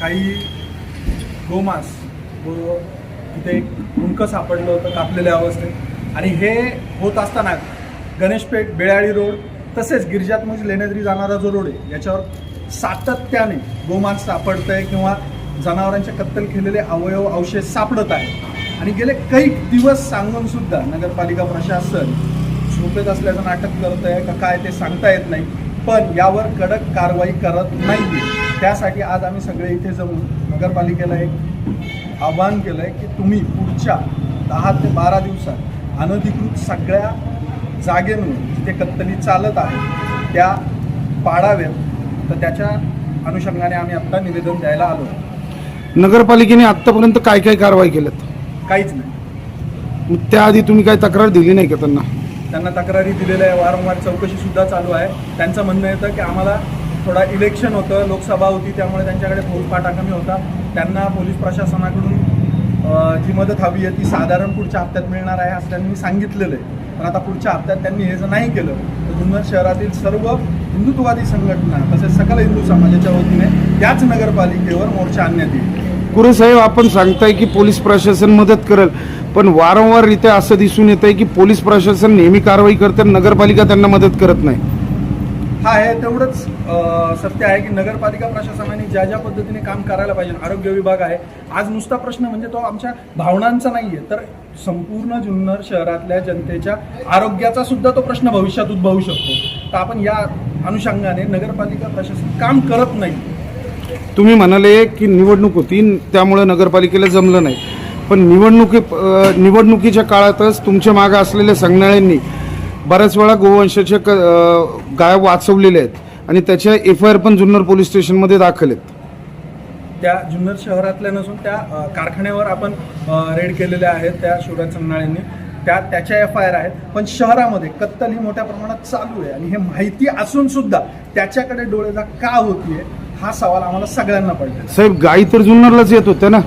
काही गोमास व तिथे एक मुंडकं सापडलं होतं कापलेल्या अवस्थेत. आणि हे होत असताना गणेशपेठ बेळाळी रोड तसेच गिरिजात्मज म्हणजे लेण्याद्री जाणारा जो रोड आहे याच्यावर सातत्याने गोमांस सापडत आहे किंवा जनावरांचे कत्तल केलेले अवयव अवशेष सापडत आहे आणि गेले काही दिवस सांगून सुद्धा नगरपालिका प्रशासन झोपेत असल्याचं नाटक करत आहे का काय ते सांगता येत नाही पण यावर कडक कारवाई करत नाही त्यासाठी आज आम्ही सगळे इथे जमून नगरपालिकेला एक आवाहन केलं आहे की तुम्ही पुढच्या दहा ते बारा दिवसात अनधिकृत सगळ्या जागेंवर जिथे कत्तली चालत आहे त्या पाडाव्यात. तर त्याच्या अनुषंगाने आम्ही आत्ता निवेदन द्यायला आलो. नगरपालिकेने आतापर्यंत काय काय कारवाई केल्यात? काहीच नाही. मग त्याआधी तुम्ही काय तक्रार दिली नाही का त्यांना? त्यांना तक्रारी दिलेल्या आहे वारंवार चौकशी सुद्धा चालू आहे. त्यांचं म्हणणं येतं की आम्हाला थोडा इलेक्शन होतं लोकसभा होती त्यामुळे त्यांच्याकडे फौजफाटा कमी होता. त्यांना पोलीस प्रशासनाकडून जी मदत हवी आहे ती साधारण पुढच्या हप्त्यात मिळणार आहे असं त्यांनी सांगितलेलं आहे. पण आता पुढच्या हप्त्यात त्यांनी हे जर नाही केलं तर जुन्नर शहरातील सर्व हिंदुत्ववादी संघटना तसेच सकल हिंदू समाजाच्या वतीने त्याच नगरपालिकेवर मोर्चा आणण्यात येईल. गुरुसाहेब आपण सांगताय की पोलीस प्रशासन मदत करेल पण वारंवार इथे असं दिसून येत आहे की पोलीस प्रशासन नेहमी कारवाई करते आणि नगरपालिका त्यांना मदत करत नाही. हा आहे तेवढंच सत्य आहे की नगरपालिका प्रशासनाने ज्या ज्या पद्धतीने काम करायला पाहिजे आरोग्य विभाग आहे. आज नुसता प्रश्न म्हणजे तो आमच्या भावनांचा नाही आहे तर संपूर्ण जुन्नर शहरातल्या जनतेच्या आरोग्याचा सुद्धा तो प्रश्न भविष्यात उद्भवू शकतो. तर आपण या अनुषंगाने नगरपालिका प्रशासन काम करत नाही. तुम्ही म्हणाले की निवडणूक होती त्यामुळे नगरपालिकेला जमलं नाही. पण निवडणुकी निवडणुकीच्या काळातच तुमच्या मागे असलेल्या संघनाळ्यांनी बऱ्याच वेळा गोवंशाचे क- गाय वाचवलेले आहेत आणि त्याच्या एफ आय आर पण जुन्नर पोलीस स्टेशनमध्ये दाखल आहेत. त्या जुन्नर शहरातल्या नसून त्या अ, कारखान्यावर आपण अ, रेड केलेल्या आहेत त्या शिवराज संघाळ्यांनी त्या त्याच्या एफ आय आर आहेत. पण शहरामध्ये कत्तल ही मोठ्या प्रमाणात चालू आहे आणि हे माहिती असून सुद्धा त्याच्याकडे डोळेजा का होतीये हा सवाल आम्हाला सगळ्यांना पडला. साहेब गाई तर जुन्नरलाच येत होत्या ना?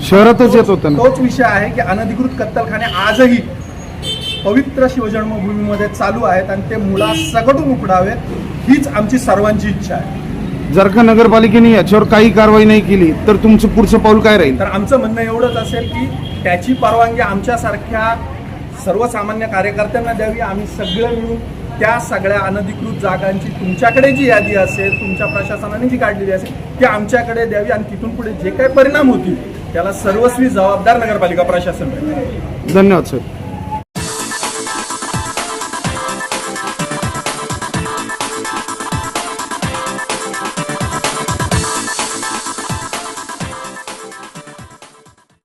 शहरातच येत होत्या ना? तोच विषय आहे की अनधिकृत कत्तलखाने आजही पवित्र शिवजन्मभूमीमध्ये चालू आहेत आणि ते मुळा सगटून उकडावेत हीच आमची सर्वांची इच्छा आहे. जर का नगरपालिकेने याच्यावर काही कारवाई नाही केली तर तुमचं पुढचं पाऊल काय राहील? तर आमचं म्हणणं एवढंच असेल की त्याची परवानगी आमच्यासारख्या सर्वसामान्य कार्यकर्त्यांना द्यावी. आम्ही सगळं मिळून त्या सगळ्या अनधिकृत जागांची तुमच्याकडे जी यादी असेल तुमच्या प्रशासनाने जी काढलेली असेल ती आमच्याकडे द्यावी आणि तिथून पुढे जे काही परिणाम होतील त्याला सर्वस्वी जबाबदार नगरपालिका प्रशासन. धन्यवाद साहेब